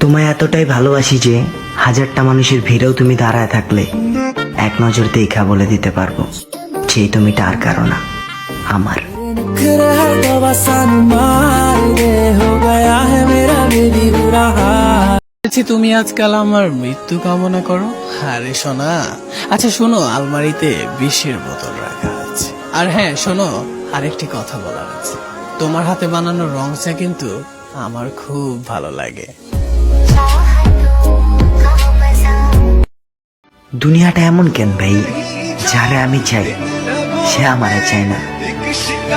তোমায় এতটাই ভালোবাসি যে হাজারটা মানুষের ভিড়েও তুমি দাঁড়ায় থাকলে এক নজর দেখা বলে দিতে পারব যে তুমি তার কারও আমার। তুমি আজকাল আমার মৃত্যু কামনা করো? আরে শোনা আচ্ছা শোনো, আলমারিতে বিষের বোতল রাখা আছে। আর হ্যাঁ শোনো, আরেকটি কথা বলার আছে। তোমার হাতে বানানো রং কিন্তু আমার খুব ভালো লাগে। দুনিয়াটা এমন কেন ভাই যারে আমি চাই সে আমারে চায় না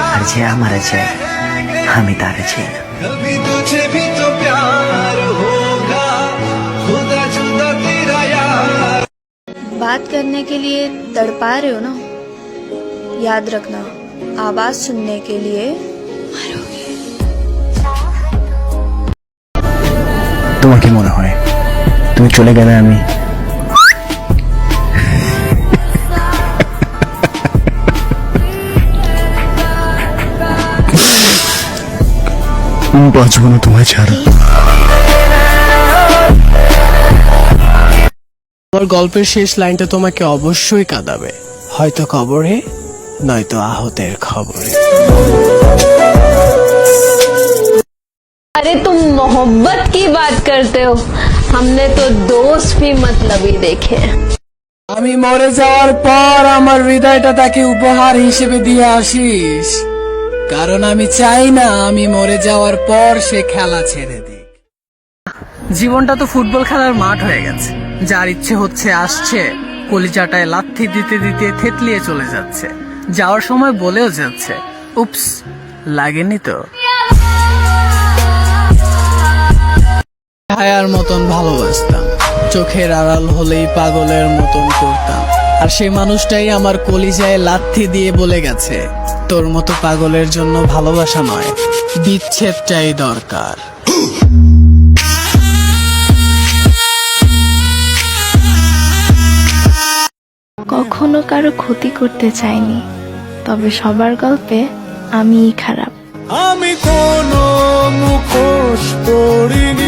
আর যে আমারে চায় আমি তারে চাই না कभी तुझे भी तो प्यार होगा खुदा जुदा तेरा यार बात करने के लिए तड़पा रहे हो ना याद रखना आवाज सुनने के लिए তোমার কি মনে হয় তুমি চলে গেলে আমি বাঁচবো না তোমায় ছাড়া আমার গল্পের শেষ লাইনটা তোমাকে অবশ্যই কাঁদাবে হয়তো কবরে নয়তো আহতের খবরে अरे तुम मोहब्बत की बात करते हो हमने तो दोस्त भी मतलबी देखे हैं আমি মরে যাওয়ার পর আমার হৃদয়টা তাকে উপহার হিসেবে দিয়ে আসিস কারণ আমি চাই না আমি মরে যাওয়ার পর সে খেলা ছেড়ে দিক। জীবনটা তো ফুটবল খেলার মাঠ হয়ে গেছে। যার ইচ্ছে হচ্ছে আসছে কলিজাটায় লাথি দিতে দিতে থেতলিয়ে চলে যাচ্ছে। যাওয়ার সময় বলেও যাচ্ছে উপস লাগেনি তো। হায়ার মতন ভালোবাসতাম। চোখের আড়াল হলেই পাগলের মতন করতাম। আর সেই মানুষটাই আমার কলিজায় লাথি দিয়ে বলে গেছে তোর মতো পাগলের জন্য ভালোবাসা নয় বিচ্ছেদটাই দরকার। কখনো কারও ক্ষতি করতে চাইনি তবে সবার গল্পে আমিই খারাপ। আমি কোনো মুখোশ পড়িনি